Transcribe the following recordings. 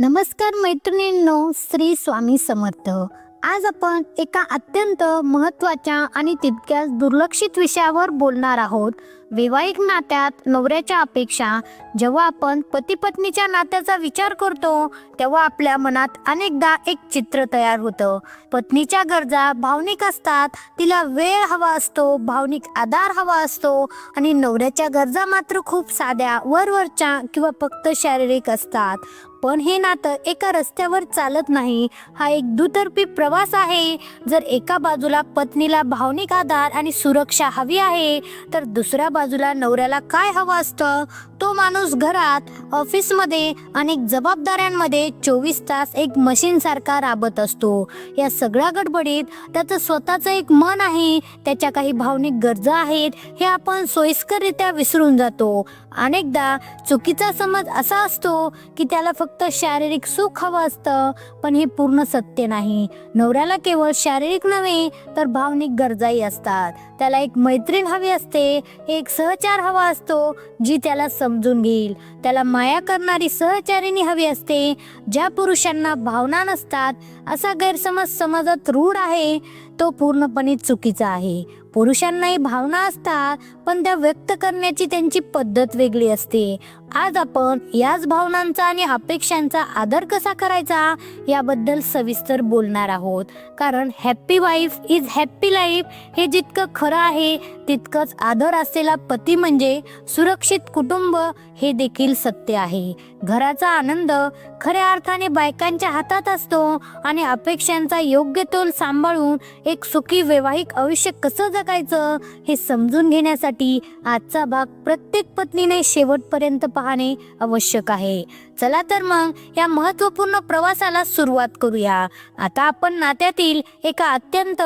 नमस्कार मैत्रिणींनो श्री स्वामी समर्थ. आज आपण एका अत्यंत महत्त्वाच्या आणि तितक्याच दुर्लक्षित विषयावर बोलणार आहोत. वैवाहिक नात्यात नवऱ्याच्या अपेक्षा जेव्हा आपण पती पत्नीच्या नात्याचा विचार करतो तेव्हा आपल्या मनात अनेकदा एक चित्र तयार होतं. पत्नीच्या गरजा भावनिक असतात तिला वेळ हवा असतो भावनिक आधार हवा असतो आणि नवऱ्याच्या गरजा मात्र खूप साध्या वरवरच्या किंवा फक्त शारीरिक असतात. पण हे नातं एका रस्त्यावर चालत नाही. हा एक दुतर्फी प्रवास आहे. जर एका बाजूला पत्नीला भावनिक आधार आणि सुरक्षा हवी आहे तर दुसऱ्या बाजूला नवऱ्याला काय हवं असतं? तो माणूस घरात ऑफिसमध्ये अनेक जबाबदाऱ्यांमध्ये चोवीस तास एक मशीनसारखा राबत असतो. या सगळ्या गडबडीत त्याचं स्वतःचं एक मन आहे. त्याच्या काही भावनिक गरजा आहेत हे आपण सोयीस्कररित्या विसरून जातो. अनेकदा चुकीचा समज असा असतो की त्याला फक्त शारीरिक सुख हवं असतं पण हे पूर्ण सत्य नाही. नवऱ्याला केवळ शारीरिक नव्हे तर भावनिक गरजाही असतात. त्याला एक मैत्रीण हवी असते एक सहचार हवा असतो जी त्याला समजून घेईल. त्याला माया करणारी सहचारिणी हवी असते ज्या पुरुषांना भावना नसतात असा गैरसमज समाजात रूढ आहे तो पूर्णपणे चुकीचा आहे. पुरुषांनाही भावना असतात पण त्या व्यक्त करण्याची त्यांची पद्धत वेगळी असते. आज आपण याच भावनांचा आणि अपेक्षांचा आदर कसा करायचा याबद्दल सविस्तर बोलणार आहोत. कारण happy wife is happy life हे जितकं खरं आहे तितकंच आदर असलेला पती म्हणजे सुरक्षित कुटुंब हे देखील सत्य आहे. घराचा आनंद खऱ्या अर्थाने बायकांच्या हातात असतो आणि अपेक्षांचा योग्य तोल सांभाळून एक सुखी वैवाहिक आयुष्य कसं जगायचं हे समजून घेण्यासाठी आजचा भाग प्रत्येक पत्नीने शेवटपर्यंत पाहणे आवश्यक आहे. चला तर मग या महत्त्वपूर्ण प्रवासाला सुरुवात करूया. आता आपण नात्यातील एका अत्यंत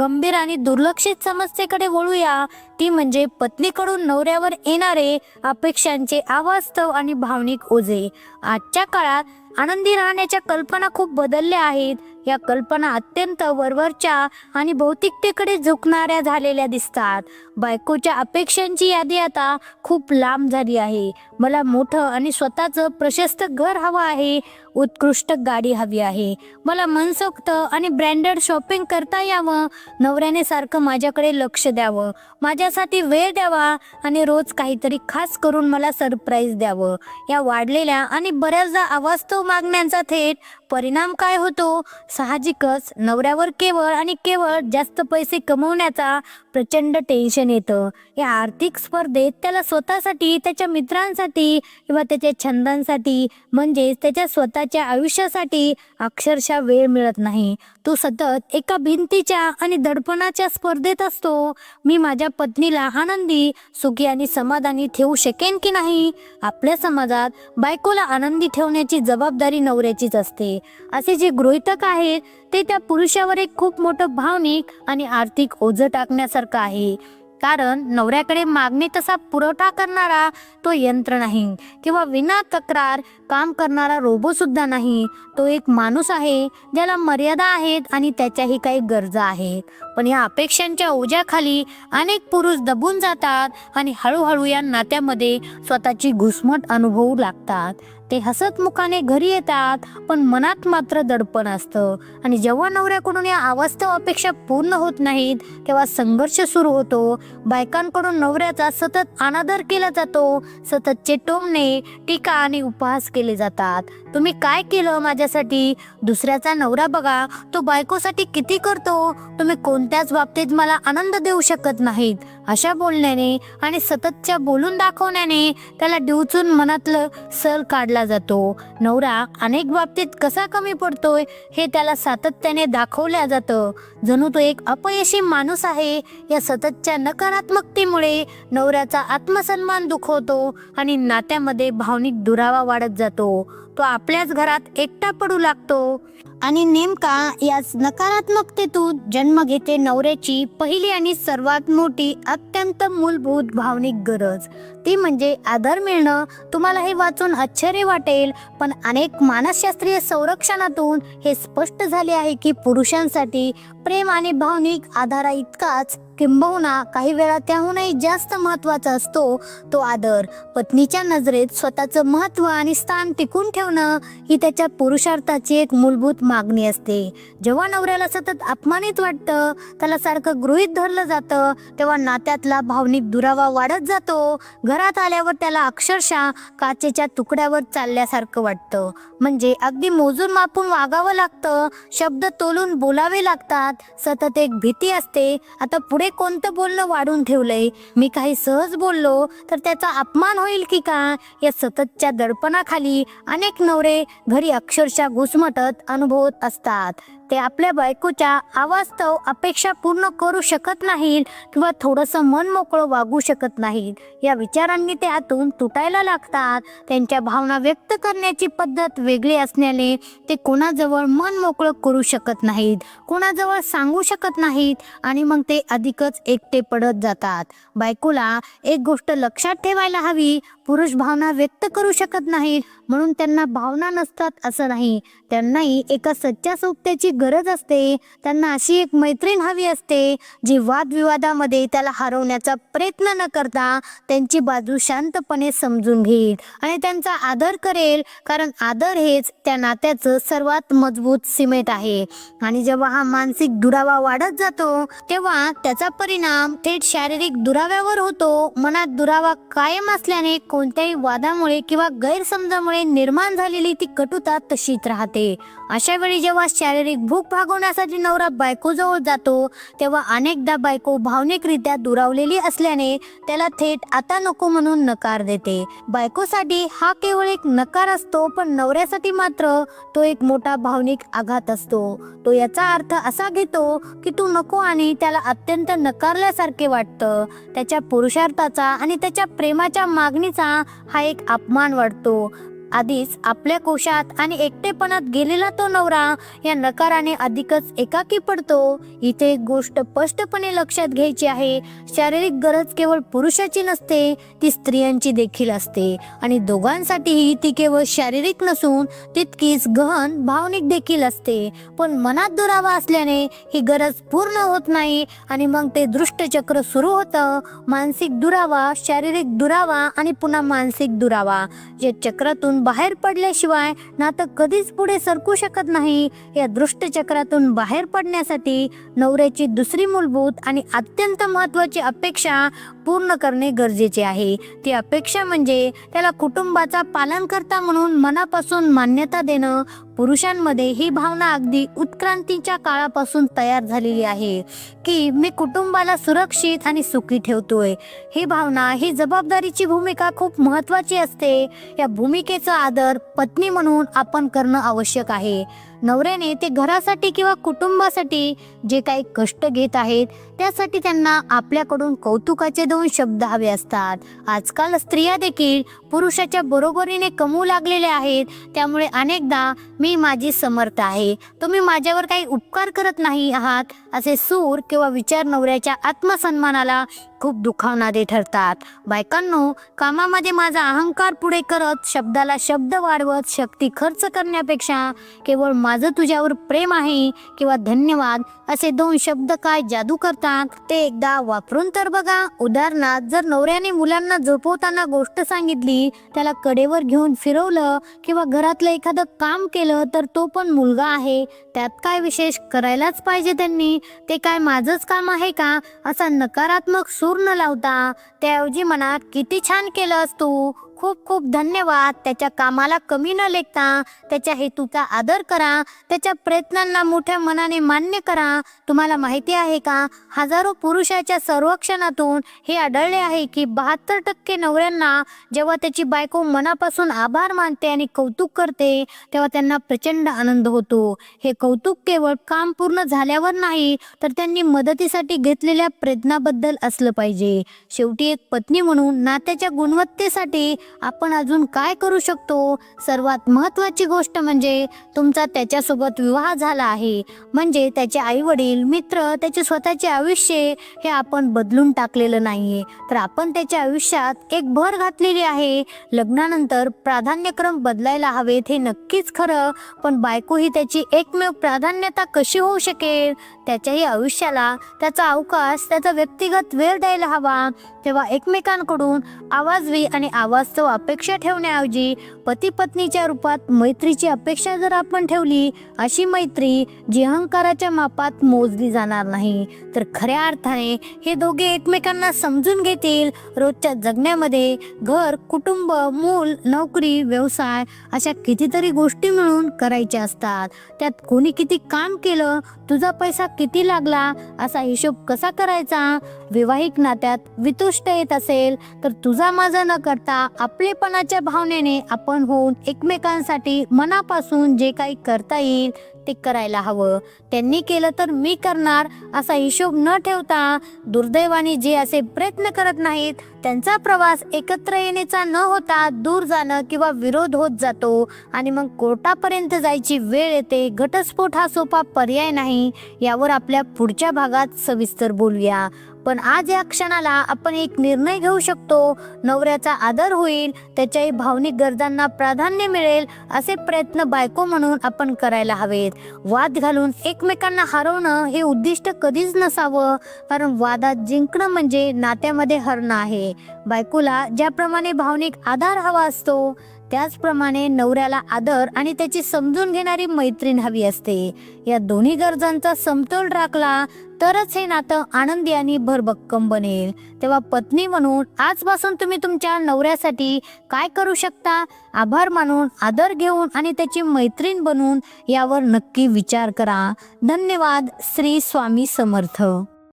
गंभीर आणि दुर्लक्षित समस्येकडे वळूया. ती म्हणजे पत्नीकडून नवऱ्यावर येणारे अपेक्षांचे अवास्तव आणि भावनिक ओझे. आजच्या काळात आनंदी राहण्याच्या कल्पना खूप बदलल्या आहेत. या कल्पना अत्यंत वरवरच्या आणि भौतिकतेकडे झुकणाऱ्या झालेल्या दिसतात. बायकोच्या अपेक्षांची यादी आता खूप लांब झाली आहे. मला मोठं आणि स्वतःचं प्रशस्त घर हवं आहे. उत्कृष्ट गाडी हवी आहे. मला मनसोक्त आणि ब्रँडेड शॉपिंग करता यावं. नवऱ्याने सारखं माझ्याकडे लक्ष द्यावं. माझ्यासाठी वेळ द्यावा आणि रोज काहीतरी खास करून मला सरप्राईज द्यावं. या वाढलेल्या आणि बऱ्याचदा अवास्तव मागण्यांचा थेट परिणाम काय होतो? साहजिकच नवऱ्यावर केवळ आणि केवळ जास्त पैसे कमवण्याचा प्रचंड टेन्शन येतं. या आर्थिक स्पर्धेत त्याला स्वतःसाठी त्याच्या मित्रांसाठी किंवा त्याच्या छंदांसाठी म्हणजेच त्याच्या स्वतःच्या आयुष्यासाठी अक्षरशः वेळ मिळत नाही. तो सतत एका भिंतीच्या आणि दडपणाच्या स्पर्धेत असतो. मी माझ्या पत्नीला आनंदी सुखी आणि समाधानी ठेवू शकेन की नाही? आपल्या समाजात बायकोला आनंदी ठेवण्याची जबाबदारी नवऱ्याचीच असते. असे जे गृहितक आहेत ते त्या पुरुषावर एक खूप मोठं भावनिक आणि आर्थिक ओझं टाकण्यासारखं आहे. कारण नवऱ्याकडे मागणी तसा पुरवठा करणारा तो यंत्र नाही किंवा विना तक्रार काम करणारा रोबो सुद्धा नाही. तो एक माणूस आहे ज्याला मर्यादा आहेत आणि त्याच्याही काही गरजा आहेत. पण या अपेक्षांच्या ओझ्याखाली अनेक पुरुष दबून जातात आणि हळूहळू या नात्यामध्ये स्वतःची घुसमट अनुभवू लागतात. ते हसत मुखाने घरी येतात पण मनात मात्र दडपण असतं. आणि जेव्हा नवऱ्याकडून या अवास्तव अपेक्षा पूर्ण होत नाहीत तेव्हा संघर्ष सुरू होतो. बायकांकडून नवऱ्याचा सतत अनादर केला जातो सततचे टोमणे टीका आणि उपहास केले जातात. तुम्ही काय केलं माझ्यासाठी? दुसऱ्याचा नवरा बघा तो बायकोसाठी किती करतो? तुम्ही कोणत्याच बाबतीत मला आनंद देऊ शकत नाहीत. अशा बोलण्याने आणि सततच्या बोलून दाखवण्याने त्याला डिवचून मनातलं सल काढलं जातो. नवरा अनेक बाबतीत कसा कमी पडतोय हे त्याला सातत्याने दाखवल्या जातं. जणू तो एक अपयशी माणूस आहे. या सततच्या नकारात्मकतेमुळे नवऱ्याचा आत्मसन्मान दुखवतो आणि नात्यामध्ये भावनिक दुरावा वाढत जातो. तो आपल्याच घरात एकटा पडू लागतो. आणि नेमका याच नकारात्मकतेतून जन्म घेते नवऱ्याची पहिली आणि सर्वात मोठी अत्यंत मूलभूत भावनिक गरज. ती म्हणजे आदर मिळणं. तुम्हाला हे वाचून आश्चर्य वाटेल पण अनेक मानसशास्त्रीय संरक्षणातून हे स्पष्ट झाले आहे की पुरुषांसाठी प्रेम आणि भावनिक आधारा इतकाच किंबहुना काही वेळा त्याहूनही जास्त महत्त्वाचा असतो तो आदर. पत्नीच्या नजरेत स्वतःचं महत्त्व आणि स्थान टिकून ठेवणं ही त्याच्या पुरुषार्थाची एक मूलभूत मागणी असते. जेव्हा नवऱ्याला सतत अपमानित वाटतं त्याला सारखं गृहीत धरलं जातं तेव्हा नात्यातला भावनिक दुरावा वाढत जातो. घरात आल्यावर त्याला अक्षरशः काचेच्या तुकड्यावर चालल्यासारखं वाटतं. म्हणजे अगदी मोजून मापून वागावं लागतं. शब्द तोलून बोलावे लागतात. सतत एक भीती असते. आता पुढे कोणतं बोलणं वाढून ठेवलंय? मी काही सहज बोललो तर त्याचा अपमान होईल की का? या सततच्या दडपणाखाली अनेक नवरे घरी अक्षरशः घुसमटत अनुभवत असतात. ते आपल्या बायकोच्या अवास्तव अपेक्षा पूर्ण करू शकत नाहीत किंवा थोडंसं मन मोकळं वागू शकत नाहीत. या विचारांनी ते आतून तुटायला लागतात. त्यांच्या भावना व्यक्त करण्याची पद्धत वेगळी असण्याने ते कोणाजवळ मन मोकळं करू शकत नाहीत कोणाजवळ सांगू शकत नाहीत आणि मग ते अधिकच एकटे पडत जातात. बायकोला एक गोष्ट लक्षात ठेवायला हवी पुरुष भावना व्यक्त करू शकत नाही म्हणून त्यांना भावना नसतात असं नाही. त्यांनाही एका सच्च्या सोबत्याची गरज असते. त्यांना अशी एक मैत्रीण हवी असते जी वादविवादामध्ये त्याला हरवण्याचा प्रयत्न न करता त्यांची बाजू शांतपणे समजून घेईल आणि त्यांचा आदर करेल कारण आदर हेच त्या नात्याचं सर्वात मजबूत सिमेंट आहे. आणि जेव्हा हा मानसिक दुरावा वाढत जातो तेव्हा त्याचा परिणाम थेट शारीरिक दुराव्यावर होतो. मनात दुरावा कायम असल्याने कोणत्याही वादामुळे किंवा गैरसमजामुळे निर्माण झालेली ती कटुता तशीच राहते. अशा वेळी जेव्हा शारीरिक भूक भागवण्यासाठी नवरा बायकोजवळ जातो तेव्हा अनेकदा बायको भावनिकरित्या दुरावलेली असल्याने त्याला थेट आता नको म्हणून नकार देते. बायकोसाठी हा केवळ एक नकार असतो पण नवऱ्यासाठी मात्र तो एक मोठा भावनिक आघात असतो. तो याचा अर्थ असा घेतो की तू नको आणि त्याला अत्यंत नकारल्यासारखे वाटतं. त्याच्या पुरुषार्थाचा आणि त्याच्या प्रेमाच्या मागणीचा हा एक अपमान वाटतो. आधीच आपल्या कोशात आणि एकटेपणात गेलेला तो नवरा या नकाराने अधिकच एकाकी पडतो. इथे एक गोष्ट स्पष्टपणे लक्षात घ्यायची आहे. शारीरिक गरज केवळ पुरुषाची नसते ती स्त्रियांची देखील असते. आणि दोघांसाठीही ती केवळ शारीरिक नसून तितकीच गहन भावनिक देखील असते. पण मनात दुरावा असल्याने ही गरज पूर्ण होत नाही आणि मग ते दृष्टचक्र सुरू होतं. मानसिक दुरावा शारीरिक दुरावा आणि पुन्हा मानसिक दुरावा या चक्रातून बाहेर पडल्याशिवाय नातं कधीच पुढे सरकू शकत नाही. या दृष्टचक्रातून बाहेर पडण्यासाठी नवऱ्याची दुसरी मूलभूत आणि अत्यंत महत्वाची अपेक्षा पूर्ण करणे गरजेचे आहे. ती अपेक्षा म्हणजे त्याला कुटुंबाचा पालनकर्ता म्हणून मनापासून मान्यता देणं पुरुषांमध्ये ही भावना अगदी उत्क्रांतीच्या काळापासून तयार झालेली आहे की मी कुटुंबाला सुरक्षित आणि सुखी ठेवतोय. ही भावना ही जबाबदारीची भूमिका खूप महत्वाची असते. या भूमिकेचा आदर पत्नी म्हणून आपण करणं आवश्यक आहे. नवऱ्याने ते घरासाठी किंवा कुटुंबासाठी जे काही कष्ट घेत आहेत त्यासाठी त्यांना आपल्याकडून कौतुकाचे दोन शब्द हवे असतात. आजकाल स्त्रिया देखील पुरुषाच्या बरोबरीने कमवू लागलेल्या आहेत त्यामुळे अनेकदा मी मी माझी समर्थ आहे. तुम्ही माझ्यावर काही उपकार करत नाही आहात. असे सूर किंवा विचार नवऱ्याच्या आत्मसन्मानाला खूप दुखावणारे ठरतात. बायकांनो कामामध्ये माझा अहंकार पुढे करत शब्दाला शब्द वाढवत शक्ती खर्च करण्यापेक्षा केवळ माझं तुझ्यावर प्रेम आहे किंवा धन्यवाद असे दोन शब्द काय जादू करतात? ते एकदा वापरून तर बघा. उदाहरणार्थ जर नवऱ्याने मुलांना झोपवताना गोष्ट सांगितली त्याला कडेवर घेऊन फिरवलं किंवा घरातलं एखादं काम केलं तर तो पण मुलगा आहे. त्यात काय विशेष करायलाच पाहिजे त्यांनी? ते काय माझंच काम आहे का? असा नकारात्मक सूर न लावता त्याऐवजी मनात किती छान केलंस तू. खूप खूप धन्यवाद. त्याच्या कामाला कमी न लेखता त्याच्या हेतूचा आदर करा त्याच्या प्रयत्नांना मोठ्या मनाने मान्य करा. तुम्हाला माहिती आहे का? हजारो पुरुषाच्या सर्वेक्षणातून हे आढळले आहे की बहात्तर टक्के नवऱ्यांना जेव्हा त्याची बायको मनापासून आभार मानते आणि कौतुक करते तेव्हा त्यांना प्रचंड आनंद होतो. हे कौतुक केवळ काम पूर्ण झाल्यावर नाही तर त्यांनी मदतीसाठी घेतलेल्या प्रयत्नाबद्दल असलं पाहिजे. शेवटी एक पत्नी म्हणून नात्याच्या गुणवत्तेसाठी आपण अजून काय करू शकतो? सर्वात महत्त्वाची गोष्ट म्हणजे तुमचा त्याच्यासोबत विवाह झाला आहे. म्हणजे त्याचे आई वडील मित्र त्याचे स्वतःचे आयुष्य हे आपण बदलून टाकलेलं नाहीये. तर आपण त्याच्या आयुष्यात एक भर घातलेली आहे. लग्नानंतर प्राधान्यक्रम बदलायला हवेत हे नक्कीच खरं पण बायको ही त्याची एकमेव प्राधान्यता कशी होऊ शकेल? त्याच्याही आयुष्याला त्याचा अवकाश त्याचा व्यक्तिगत वेळ द्यायला हवा. तेव्हा एकमेकांकडून आवाजवी आणि आवाज वास्तव अपेक्षा ठेवण्याऐवजी पती पत्नीच्या रूपात मैत्रीची अपेक्षा जर आपण ठेवली अशी मैत्री जी अहंकाराच्या मापात मोजली जाणार नाही. तर खऱ्या अर्थाने हे दोघे एकमेकांना समजून घेतील. रोजच्या जगण्यामध्ये घर कुटुंब मूल नोकरी व्यवसाय अशा कितीतरी गोष्टी मिळून करायच्या असतात. त्यात कोणी किती काम केलं तुझा पैसा किती लागला असा हिशोब कसा करायचा? वैवाहिक नात्यात वितुष्ट येत असेल तर तुझा माझा न करता आपलेपणाच्या भावनेने आपण होऊन एकमेकांसाठी मनापासून जे काही करता येईल ते करायला हवं. त्यांनी केलं तर मी करणार असा हिशोब न ठेवता दुर्दैवाने जे असे प्रयत्न करत नाहीत त्यांचा प्रवास एकत्र येण्याचा न होता दूर जाणं किंवा विरोध होत जातो आणि मग कोर्टापर्यंत जायची वेळ येते. घटस्फोट हा सोपा पर्याय नाही. यावर आपल्या पुढच्या भागात सविस्तर बोलूया. पण आज या क्षणाला आपण एक निर्णय घेऊ शकतो. नवऱ्याचा आदर होईल त्याच्याही भावनिक गरजांना प्राधान्य मिळेल असे प्रयत्न बायको म्हणून आपण करायला हवेत. वाद घालून एकमेकांना हरवणं हे उद्दिष्ट कधीच नसावं कारण वादात जिंकणं म्हणजे नात्यामध्ये हरणं आहे. बायकोला ज्याप्रमाणे भावनिक आधार हवा असतो त्याचप्रमाणे नवऱ्याला आदर आणि त्याची समजून घेणारी मैत्रीण हवी असते. या दोन्ही गरजांचा समतोल राखला तरच हे नातं आनंदी आणि भरभक्कम बनेल. तेव्हा पत्नी म्हणून आजपासून तुम्ही तुमच्या नवऱ्यासाठी काय करू शकता? आभार मानून आदर घेऊन आणि त्याची मैत्रीण बनून यावर नक्की विचार करा. धन्यवाद. श्री स्वामी समर्थ.